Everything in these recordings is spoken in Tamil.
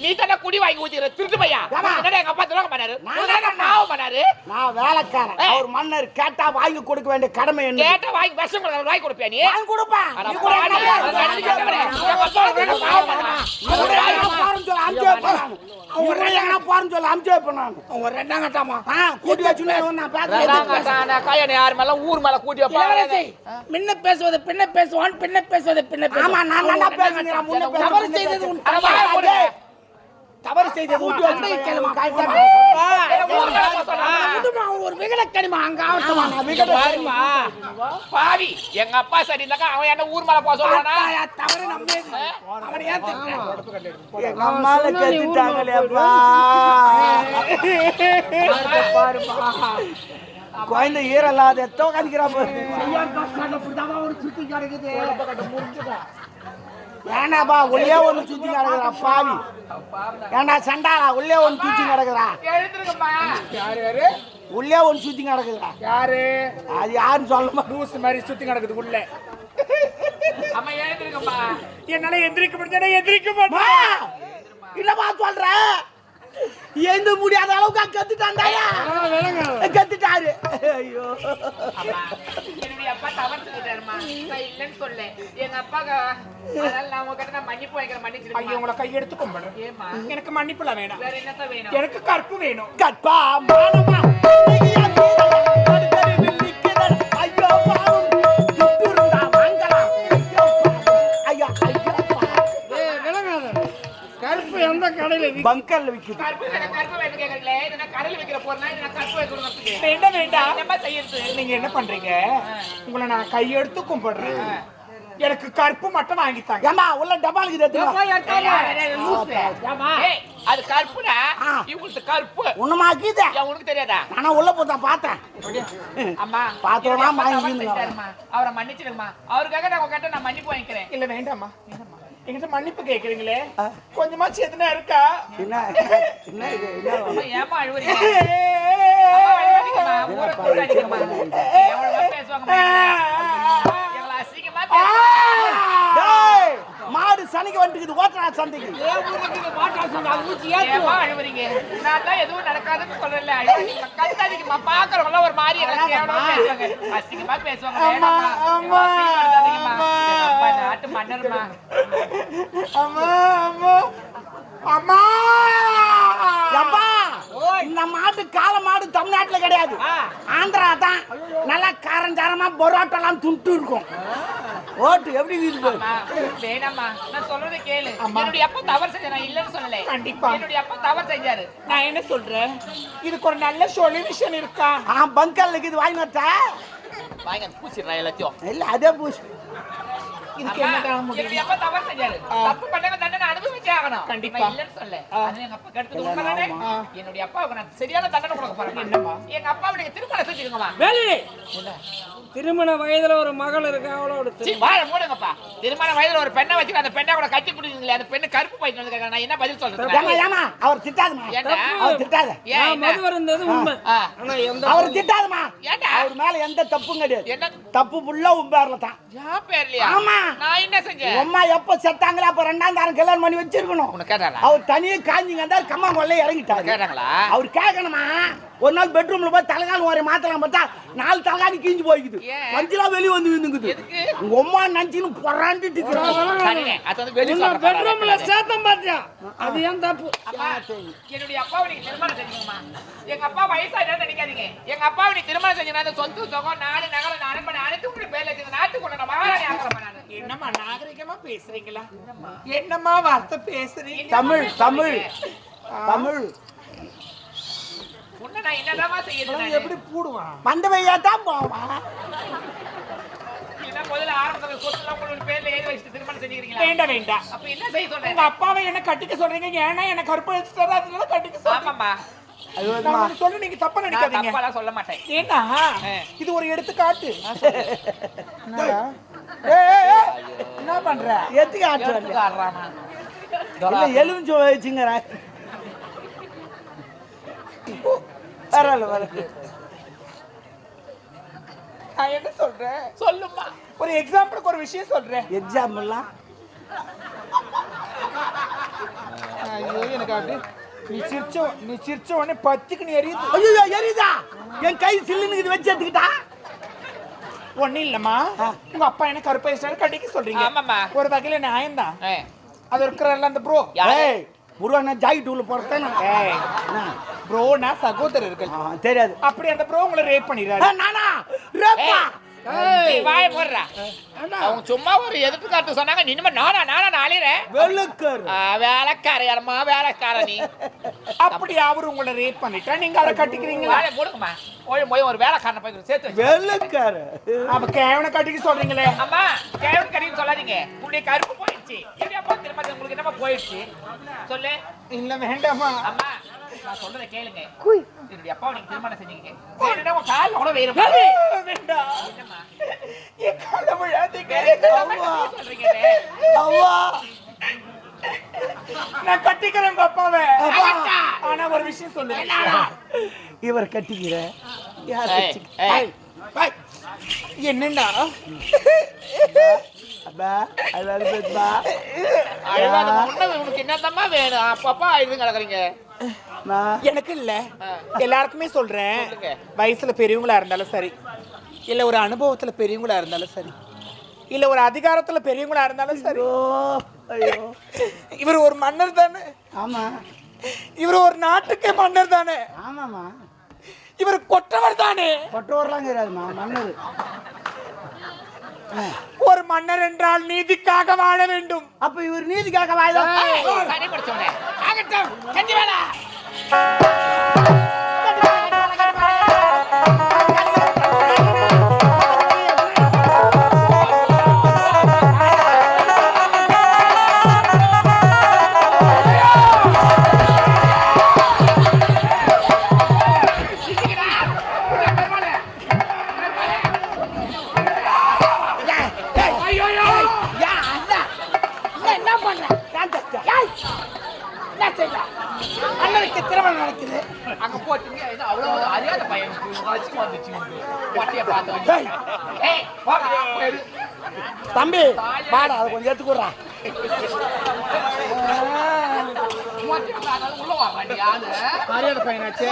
நீ தானே குடி வாங்கி ஊத்திக்கிற திருட்டு பையா? என்னடா எங்க அப்பா துரோகம் பண்ணாரு. பாவம் பண்ணாரு? நான் வேலைக்காரன். அவர் மன்னர் கேட்டா வாங்கி கொடுக்க வேண்டிய கடமை என்ன கேட்ட வாங்கி விஷம் கொடுக்க வாங்கி கொடுப்பியா நீ? வாங்கி கொடுப்பேன் பாவம்? எங்கனா போறேன்னு சொல்லு, அமுச்சு நானு. அவங்க ரெண்டாம் கட்டாமா? ஆ, கூட்டி வச்சுன்னு நான் கையனை யார் மேல? ஊர் மேல கூட்டி வைப்பாங்க முன்ன பேசுவது பின்ன பேசுவான் பின்ன பேசுவது பின்ன ஆமா, நான் நல்லா முன்ன தவறு செய்தது ஒரு விகலக்கனிமா அங்க ஆவட்டமா பாவி எங்க அப்பா சரி இருந்தாக்கா அவன் என்ன ஊர் மேல போக சொல்றானா? தவறு நம்ம அவனை ஏன் திட்டுற? எங்க அம்மால கத்துட்டாங்களேப்பா குழந்தை ஈரலாத எத்தோ கணிக்கிறா ஏண்டாப்பா உள்ளே ஒண்ணு சுத்தி கிடக்குறா பாவி. ஏண்டா சண்டாளா உள்ளே சுத்தி கிடக்குறா எழுந்திருக்கம்மா உள்ளே ஒண்ணு சுத்தி கிடக்குறா யாரு? அது யாருன்னு சொல்ல லூசு மாதிரி சுத்தி கிடக்குது உள்ள. என்னால எந்திரிக்க முடிஞ்சா எந்திரிக்க மா! இல்லப்பா சொல்றேன் எந்த முடியாத அளவுக்கு கத்துட்டாண்டாயா கத்துட்டாரு. ஐயோ. என்னுடைய அப்பா தவறு செஞ்சுட்டாருமா நான் இல்லைன்னு சொல்ல. எங்க அப்பாக்கு அதனால நான் உங்ககிட்ட நான் மன்னிப்பு வைக்கிற ஐயோ மன்னிச்சிருக்கேன் உங்களை கையெடுத்து கும்பிடுறேன் ஏமா எனக்கு மன்னிப்புல வேணாம். வேற என்னத்த வேணும்? எனக்கு கற்பு வேணும். கற்பா மானமா. கருப்பு வைக்கிறதுக்கு வேண்டாம் வேண்டாம் என்னம்மா செய்யறது? நீங்க என்ன பண்றீங்க? உங்களை நான் கையெடுத்து கும்பிடுறேன். எனக்கு கற்பு மட்டும் வாங்கித்தாங்க ஏம்மா உள்ள ஏய், அது கருப்புடா ஆ. இவங்களுக்கு கருப்பு. ஒண்ணுமா கீதா ஏன் உனக்கு தெரியாதா? நானும் உள்ள போதா பார்த்தேன். அம்மா. செஞ்சாரும்மா. அவரை மன்னிச்சிடுங்கம்மா. அவருக்காக நான் உங்ககிட்ட நான் மன்னிப்பு வாங்கிக்கிறேன். இல்ல வேண்டாம்மா. என்கிட்ட மன்னிப்பு கேக்குறீங்களே கொஞ்சமாச்சு எதுனா இருக்கா என்ன என்ன இது என்ன அம்மா, ஏம்மா அழுவுறீங்க. எவ்வளவு அசிங்கமா பேசுவாங்க. சனிக்கு வந்துக்குது ஓட்டனா சந்தைக்கு எதுவும் நடக்காதுன்னு. கத்தாதீங்கம்மா. பார்க்கறவங்கெல்லாம் ஒரு மாதிரி. அசிங்கமா பேசுவாங்க. அம்மா. அம்மா, அசிங்கப்படுத்தாதீங்கம்மா. அம்மா. எங்க அப்பா நாட்டு மன்னர்மா. அம்மா அம்மா அம்மா அப்பா இந்த மாடு கால மாடு தமிழ்நாட்டுல கிடையாது ஆந்திரா தான் நல்லா காரஞ்சாரமா பொரோட்டெல்லாம் துண்டு இருக்கும் ஓட்டு எப்படி. அம்மா, வேணாம்மா. நான் சொல்றதை கேளு. என்னுடைய அப்பா தவறு செஞ்சாரு. நான் இல்லைன்னு சொல்லலை. கண்டிப்பா. என்னுடைய அப்பா தவறு செஞ்சாரு. நான் என்ன சொல்றேன் இதுக்கு ஒரு நல்ல சொல்யூஷன் இருக்கா ஆ பங்கல்ல இருக்குது வாங்கி வச்சா வாங்க, பூசிடுறேன் எல்லாத்தையும். இல்ல அதே பூசி இதுக்கு அம்மா, என்னதான் முடியும் அப்பா தவறு செஞ்சாரு. தப்பு பண்ணவங்க தண்டனை அனுபவிச்சே ஆகணும். கண்டிப்பா. இல்லைன்னு சொல்லல. அது எங்க அப்பா கெடுத்தது உண்மைதானே? என்னுடைய அப்பாவுக்கு நான் சரியான தண்டனை கொடுக்க போறேன். எங்க அப்பாவை நீங்க திருமணம் செஞ்சுக்கோங்கம்மா. வேலி திருமண வயதுல ஒரு மகள் இருக்கு அவளோட சீ, வாயை மூடுங்கப்பா. திருமண வயதுல ஒரு பெண்ணை வச்சு அந்த பெண்ணை கூட கட்டி பிடிக்கிறீங்களே அந்த பெண்ணு கருப்பு பையன் வந்து. நான் என்ன பதில் சொல்றது ஏமா ஏமா அவர் திட்டாதமா ஏண்டா? அவர் திட்டாத என்ன? மது வருந்தது உண்மை ஆ. ஆனா எந்த அவர் திட்டாதமா ஏண்டா? அவர் மேல எந்த தப்பும் கிடையாது என்ன தப்பு ஃபுல்லா உம்பேர்ல தான் என் பேர்லயா? ஆமா. நான் என்ன செஞ்சேன்? அம்மா எப்ப செத்தாங்களோ அப்ப ரெண்டாம் தாரம் கல்யாணம் பண்ணி வச்சிருக்கணும். உனக்கு கேட்டாங்களா அவர் தனியே காஞ்சிங்க இருந்தா கம்மா கொள்ள இறங்கிட்டாரு. கேட்டாங்களா? அவர் கேட்கணுமா ஒரு நாள் பெட்ரூம்ல போய் தலைகால் ஒரு மாத்தலாம் பார்த்தா நாலு தலைகாணி கிழிஞ்சு போய்க்குது? மஞ்சளா வெளிய வந்து எதுக்கு? உங்க அம்மா நினைச்சுன்னு பொறாண்டிட்டு பெட்ரூம்ல. சேர்த்தம் பாத்தியா? அது ஏன் தப்பு? என்னுடைய அப்பாவை நீங்க திருமணம் செஞ்சீங்கம்மா. எங்க அப்பா வயசாயிட்டா நினைக்காதீங்க. எங்க அப்பாவை நீ திருமணம் செஞ்சீங்கன்னா சொத்து சுகம் நாடு நகரம் நான் அனுப்ப அனைத்து நாகரிகமா பேசுறீங்களா? என்னம்மா வார்த்தை பேசுறீங்க? தமிழ் தமிழ். தமிழ். எப்படி போடுவான்? மண்டபையா தான் வேண்டாம் வேண்டாம். அப்பாவை என்ன கட்டிக்க சொல்றீங்க? ஏன்னா என்ன கருப்பு வச்சுட்டாரு அதனால கட்டிக்க சொல்றேன். சொல்லு நீங்க தப்பா நினைக்காதீங்க. சொல்ல மாட்டேன். இது ஒரு எடுத்துக்காட்டு. என்ன பண்ற? எத்துக்கு ஆட்டு வரல எடுத்துக்காடுறாமா. இல்ல எலுமிச்சு வச்சுங்கிறேன் பரவாயில்ல வரல நான் என்ன சொல்றேன்? சொல்லுமா ஒரு எக்ஸாம்பிளுக்கு ஒரு விஷயம் சொல்றேன். எக்ஸாம்பிள்லாம் ஐயோ எனக்கு அப்படி நீ சிரிச்ச நீ சிரிச்ச உடனே பத்துக்கு நீ எரியுது. ஐயோ எரியுதா? என் கை சில்லுன்னு இது வச்சு எடுத்துக்கிட்டா? ஒண்ணும் இல்லம்மா. உங்க அப்பா என்ன கருப்பு கட்டிக்க சொல்றீங்க. ஆமாம்மா. ஒரு வகையில நியாயம்தான் ஏ, அது இருக்கிறல்ல அந்த ப்ரோ? ஏய் முருகா ஜாக்கெட் உள்ள ஏய் ப்ரோனா சகோதரர்கள் தெரியாது. அப்படி அந்த ப்ரோ உங்களை ரேப் பண்ணிடுறாரு. நானா? ரேப்பா நீ வாய போடுறா. அவங்க சும்மா ஒரு எதிர்ப்புக்காரத்து சொன்னாங்க. நீ இனிமே நானா நானா நாளிறேன் வெளுக்கர். வேலைக்காரையம்மா வேலைக்கார நீ. அப்படி அவரு உங்களை ரேப் பண்ணிட்டா நீங்க அவரை கட்டிக்கிறீங்களா? வாழை மூடுங்கம்மா போய் போய் ஒரு வேலைக்காரனை போய் சேர்த்து வச்சு. வெளுக்கர். அப்ப கேவனை கட்டிக்க சொல்றீங்களே? அம்மா கேவன் கடின்னு சொல்லாதீங்க. உங்களுடைய கருப்பு போயிடுச்சு. திரும்ப உங்களுக்கு என்னமா போயிடுச்சு? சொல்லு. இல்ல வேண்டாமா அம்மா. நான் சொல்றதை கேளுங்க. என்னுடைய அப்பா நீங்க திருமணம் செஞ்சீங்க வேணும்னா உன் கால் கூட வேறு வேண்டாம் என்னம்மா? என் காலை விழாதீங்க. சொல்றீங்களே அவ்வா. நான் கட்டிக்கிறேன் உங்க அப்பாவை. ஆனா ஒரு விஷயம் சொல்லுங்க. இவர் கட்டிக்கிற யார் ஏய், அப்பா அது வேலை பேசுப்பா அழுகாத முன்ன உனக்கு என்னத்தம்மா வேணும்? அப்பப்பா அழுது கிடக்குறீங்க எனக்கு இல்ல. எல்லாருக்குமே சொல்றேன். வயசுல பெரியவங்களா இருந்தாலும் சரி. இல்ல ஒரு அனுபவத்துல பெரியவங்களா இருந்தாலும் சரி. இல்ல ஒரு அதிகாரத்துல பெரியவங்களா இருந்தாலும் சரி. ஐயோ ஐயோ. இவர் ஒரு மன்னர் தானே? ஆமா. இவர் ஒரு நாட்டுக்கே மன்னர் தானே? ஆமாம்மா. இவர் கொற்றவர் தானே? கொட்டோர்லாம் கிடையாதுமா மன்னர். மன்னர் என்றால் நீதிக்காக வாழ வேண்டும். அப்ப இவர் நீதிக்காக முடிச்சவனே ஆகட்டும் திருமணம் நடக்குது. அங்க போட்டீங்க இது அவ்வளவு அறியாத பையன். வச்சு வந்துச்சு பட்டிய பார்த்து வந்து ஏய் போடா, போயிரு. தம்பி வாடா அதை கொஞ்சம் எடுத்துக்கூடா உள்ள வாங்க பையனாச்சே.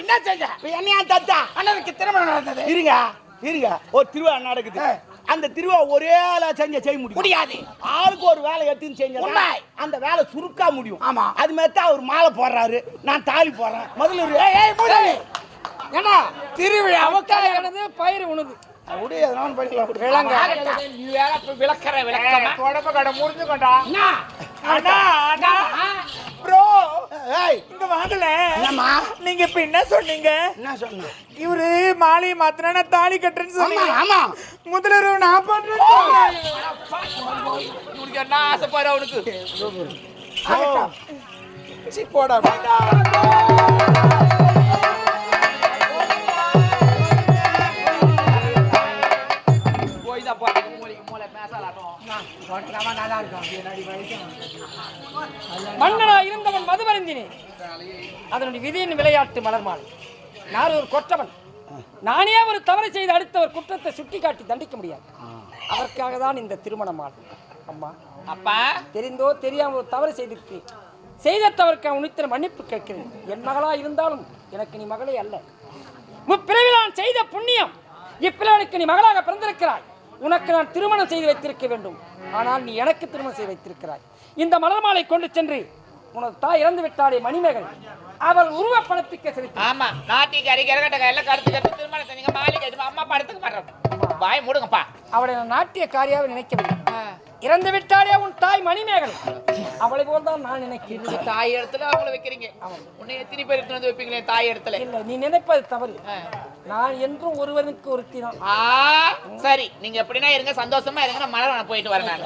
என்ன செஞ்ச? என்னையா தத்தா அண்ணனுக்கு திருமணம் நடந்தது. இருங்க இருங்க. ஒரு திருவிழா நடக்குது. அந்த திருவிழா ஒரே செஞ்ச செய்ய முடியும் முடியாது ஆளுக்கு ஒரு வேலை எடுத்துன்னு செஞ்சா. அந்த வேலை சுருக்கா முடியும் ஆமா. அது மாதிரி தான் அவர் மாலை போடுறாரு நான் தாலி போடுறேன் முதல்ல ஏன்னா திருவிழா பயிர் உணவு எதனாலும் படிக்கலாம் வேற போய் விளக்கற விளக்கமா? தொடப்ப கடை? அண்ணா அண்ணா ப்ரோ ஏய் இங்க வாங்கல. என்னம்மா? நீங்க இப்ப என்ன சொன்னீங்க? என்ன சொன்ன இவரு மாலையை மாத்தினா நான் தாலி கட்டுறேன்னு சொன்னீங்க. ஆமா. முதல்வர் நான் சொன்னேன். உனக்கு என்ன ஆசைப்பாரு அவனுக்கு. போடா. மன்னனா இருந்தவன் மதுமருந்தினேன் அதனுடைய விதியின் விளையாட்டு மலர்மால் நான் ஒரு கொற்றவன். நானே ஒரு தவறு செய்து அடுத்த ஒரு குற்றத்தை சுட்டிக்காட்டி தண்டிக்க முடியாது. அதற்காக தான் இந்த திருமணமால் அம்மா அப்பா. தெரிந்தோ தெரியாம ஒரு தவறு செய்திருக்கிறேன் செய்த தவறுக்கு உன்னித்திர மன்னிப்பு கேட்கிறேன். என் மகளா இருந்தாலும் எனக்கு நீ மகளே அல்ல. முப்பிறவில் நான் செய்த புண்ணியம் இப்பிறவனுக்கு நீ மகளாக பிறந்திருக்கிறாய். உனக்கு நான் திருமணம் செய்து வைத்திருக்க வேண்டும். ஆனால் நீ எனக்கு திருமணம் செய்து வைத்திருக்கிறாய். இந்த மலர் மாலை கொண்டு சென்று உனது தாய் இறந்து விட்டாளே மணிமேகலை. அவள் உருவ பணத்துக்கு செலுத்தி. ஆமா நாட்டிக்கு அருகே இறகட்டக எல்லாம் கருத்து கருத்து திருமணம் செஞ்சீங்க மாலை அம்மா படத்துக்கு மாட்டோம் வாய் மூடுங்கப்பா. அவளை நாட்டிய காரியாக நினைக்கவில்லை. இறந்து விட்டாலே உன் தாய் மணிமேகலை. அவளை போல் தான் நான் நினைக்கிறேன். தாய் இடத்துல அவங்கள வைக்கிறீங்க. உன்னை எத்தனை பேர் எடுத்து வந்து வைப்பீங்களே தாய் இடத்துல? இல்லை நீ நினைப்பது தவறு. நான் என்றும் ஒருவனுக்கு ஒருத்தி தான் சரி. நீங்க எப்படின்னா இருங்க சந்தோஷமா இருங்க நான் மலர் போயிட்டு வரேன்